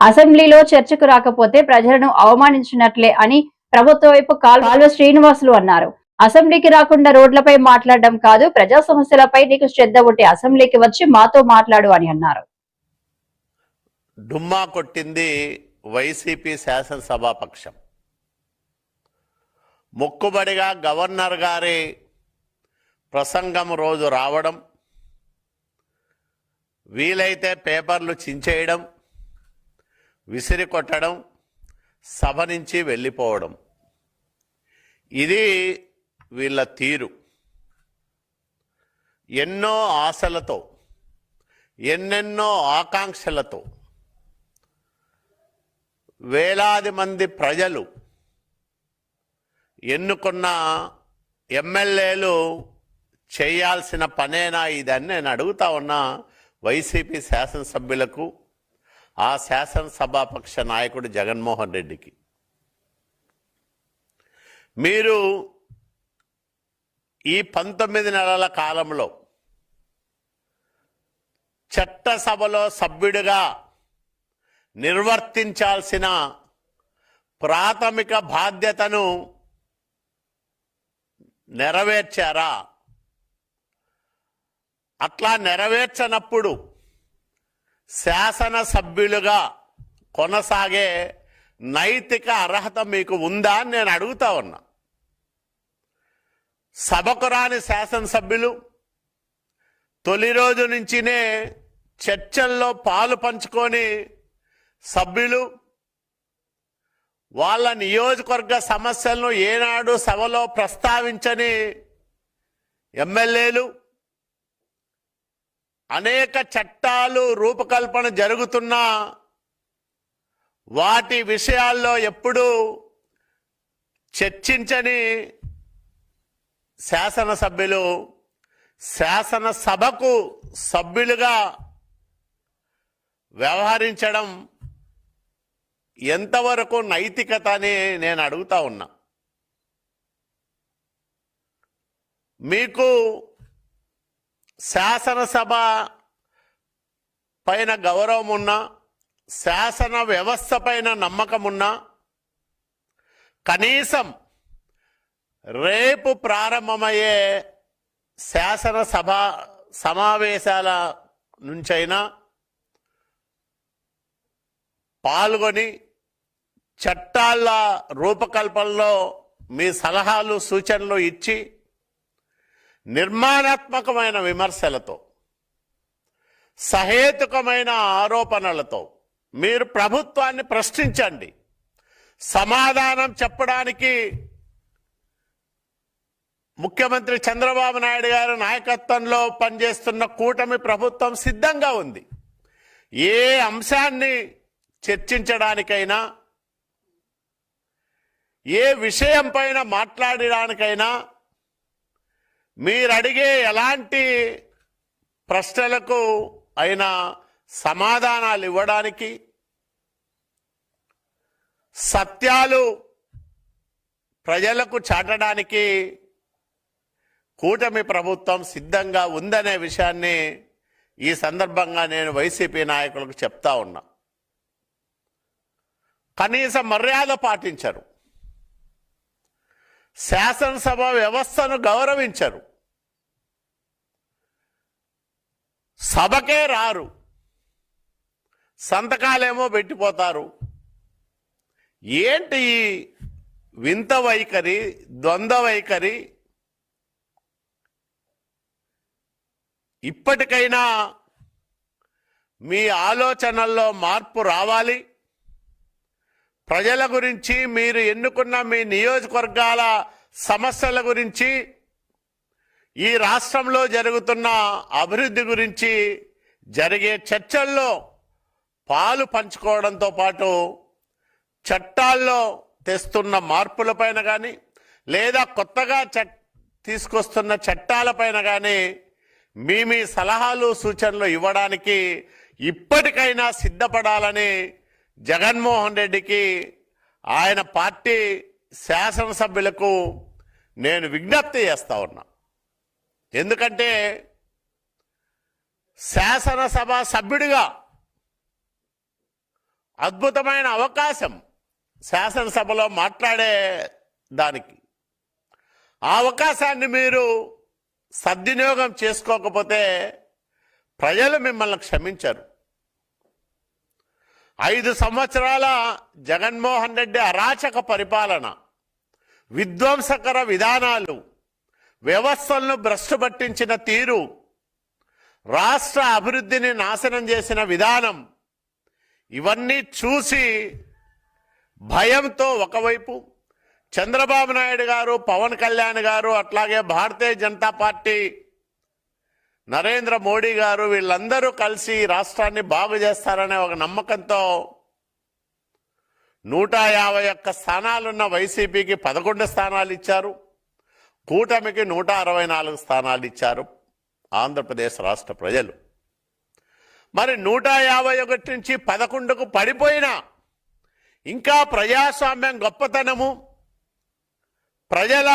అసెంబ్లీలో చర్చకు రాకపోతే ప్రజలను అవమానించినట్లే అని ప్రభుత్వ వైపు కాల్వ శ్రీనివాసులు అన్నారు. అసెంబ్లీకి రాకుండా రోడ్లపై మాట్లాడడం కాదు ప్రజా సమస్యలపై నీకు శ్రద్ధ ఉంటే అసెంబ్లీకి వచ్చి మాతో మాట్లాడు అని అన్నారు. డుమ్మా కొట్టింది వైసీపీ శాసనసభాపక్షం మొక్కుబడిగా గవర్నర్ గారి ప్రసంగం రోజు రావడం వీలైతే పేపర్లు చించేయడం విసిరి కొట్టడం సభ నుంచి వెళ్ళిపోవడం. ఇది వీళ్ళ తీరు. ఎన్నో ఆశలతో ఎన్నెన్నో ఆకాంక్షలతో వేలాది మంది ప్రజలు ఎన్నుకున్న ఎమ్మెల్యేలు చేయాల్సిన పనేనా ఇదని నేను అడుగుతా ఉన్న వైసీపీ శాసనసభ్యులకు ఆ శాసనసభాపక్ష నాయకుడు జగన్మోహన్ రెడ్డికి. మీరు ఈ పంతొమ్మిది నెలల కాలంలో చట్టసభలో సభ్యుడిగా నిర్వర్తించాల్సిన ప్రాథమిక బాధ్యతను నెరవేర్చారా? అట్లా నెరవేర్చనప్పుడు శాసనసభ్యులుగా కొనసాగే నైతిక అర్హత మీకు ఉందా అని నేను అడుగుతా ఉన్నా. సభకు రాని శాసనసభ్యులు తొలి రోజు నుంచినే చర్చల్లో పాలు పంచుకొని సభ్యులు వాళ్ళ నియోజకవర్గ సమస్యలను ఏనాడు సభలో ప్రస్తావించని ఎమ్మెల్యేలు అనేక చట్టాలు రూపకల్పన జరుగుతున్నా వాటి విషయాల్లో ఎప్పుడూ చర్చించని శాసనసభ్యులు శాసనసభకు సభ్యులుగా వ్యవహరించడం ఎంతవరకు నైతికత అని నేను అడుగుతా ఉన్నా. మీకు శాసనసభ పైన గౌరవం ఉన్నా శాసన వ్యవస్థ పైన నమ్మకం ఉన్నా కనీసం రేపు ప్రారంభమయ్యే శాసనసభ సమావేశాల నుంచైనా పాల్గొని చట్టాల రూపకల్పనలో మీ సలహాలు సూచనలు ఇచ్చి నిర్మాణాత్మకమైన విమర్శలతో సహేతుకమైన ఆరోపణలతో మీరు ప్రభుత్వాన్ని ప్రశ్నించండి. సమాధానం చెప్పడానికి ముఖ్యమంత్రి చంద్రబాబు నాయుడు గారి నాయకత్వంలో పనిచేస్తున్న కూటమి ప్రభుత్వం సిద్ధంగా ఉంది. ఏ అంశాన్ని చర్చించడానికైనా ఏ విషయం పైన మాట్లాడడానికైనా మీరు అడిగే ఎలాంటి ప్రశ్నలకు అయినా సమాధానాలు ఇవ్వడానికి సత్యాలు ప్రజలకు చాటడానికి కూటమి ప్రభుత్వం సిద్ధంగా ఉందనే విషయాన్ని ఈ సందర్భంగా నేను వైసీపీ నాయకులకు చెప్తా ఉన్నా. కనీస మర్యాద పాటించరు. శాసనసభ వ్యవస్థను గౌరవించరు. సభకే రారు. సంతకాలేమో పెట్టిపోతారు. ఏంటి ఈ వింత వైఖరి ద్వంద్వ వైఖరి? ఇప్పటికైనా మీ ఆలోచనల్లో మార్పు రావాలి. ప్రజల గురించి మీరు ఎన్నుకున్న మీ నియోజకవర్గాల సమస్యల గురించి ఈ రాష్ట్రంలో జరుగుతున్న అభివృద్ధి గురించి జరిగే చర్చల్లో పాలు పంచుకోవడంతో పాటు చట్టాల్లో తెస్తున్న మార్పులపైన కానీ లేదా కొత్తగా చట్ తీసుకొస్తున్న చట్టాలపైన కానీ మీ మీ సలహాలు సూచనలు ఇవ్వడానికి ఇప్పటికైనా సిద్ధపడాలని జగన్మోహన్ రెడ్డికి ఆయన పార్టీ శాసనసభ్యులకు నేను విజ్ఞప్తి చేస్తా ఉన్నా. ఎందుకంటే శాసనసభ సభ్యుడిగా అద్భుతమైన అవకాశం శాసనసభలో మాట్లాడే దానికి. ఆ అవకాశాన్ని మీరు సద్వినియోగం చేసుకోకపోతే ప్రజలు మిమ్మల్ని క్షమించరు. ఐదు సంవత్సరాల జగన్మోహన్ రెడ్డి అరాచక పరిపాలన విధ్వంసకర విధానాలు వ్యవస్థలను భ్రష్టు పట్టించిన తీరు రాష్ట్ర అభివృద్ధిని నాశనం చేసిన విధానం ఇవన్నీ చూసి భయంతో ఒకవైపు చంద్రబాబు నాయుడు గారు పవన్ కళ్యాణ్ గారు అట్లాగే భారతీయ జనతా పార్టీ నరేంద్ర మోడీ గారు వీళ్ళందరూ కలిసి రాష్ట్రాన్ని బాగు చేస్తారనే ఒక నమ్మకంతో నూట యాభై ఒక్క స్థానాలున్న వైసీపీకి పదకొండు స్థానాలు ఇచ్చారు. కూటమికి నూట అరవై నాలుగు స్థానాలు ఇచ్చారు ఆంధ్రప్రదేశ్ రాష్ట్ర ప్రజలు. మరి నూట యాభై ఒకటి నుంచి పదకొండుకు పడిపోయినా ఇంకా ప్రజాస్వామ్యం గొప్పతనము. ప్రజల